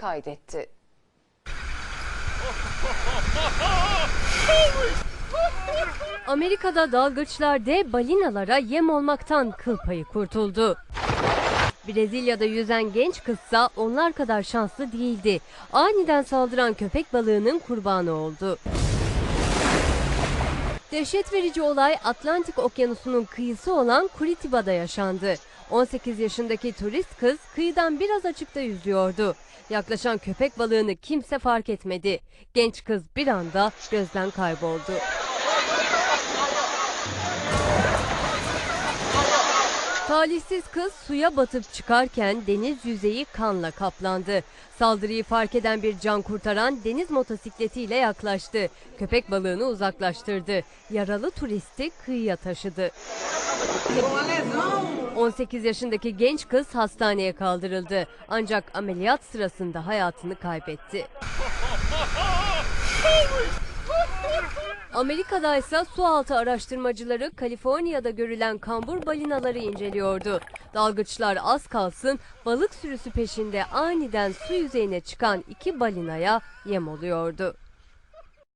kaydetti. Amerika'da dalgıçlar dev balinalara yem olmaktan kıl payı kurtuldu. Brezilya'da yüzen genç kızsa onlar kadar şanslı değildi. Aniden saldıran köpek balığının kurbanı oldu. Dehşet verici olay Atlantik Okyanusu'nun kıyısı olan Curitiba'da yaşandı. 18 yaşındaki turist kız kıyıdan biraz açıkta yüzüyordu. Yaklaşan köpek balığını kimse fark etmedi. Genç kız bir anda gözden kayboldu. Talihsiz kız suya batıp çıkarken deniz yüzeyi kanla kaplandı. Saldırıyı fark eden bir can kurtaran deniz motosikletiyle yaklaştı. Köpek balığını uzaklaştırdı. Yaralı turisti kıyıya taşıdı. 18 yaşındaki genç kız hastaneye kaldırıldı. Ancak ameliyat sırasında hayatını kaybetti. Amerika'da ise sualtı araştırmacıları Kaliforniya'da görülen kambur balinaları inceliyordu. Dalgıçlar az kalsın balık sürüsü peşinde aniden su yüzeyine çıkan iki balinaya yem oluyordu.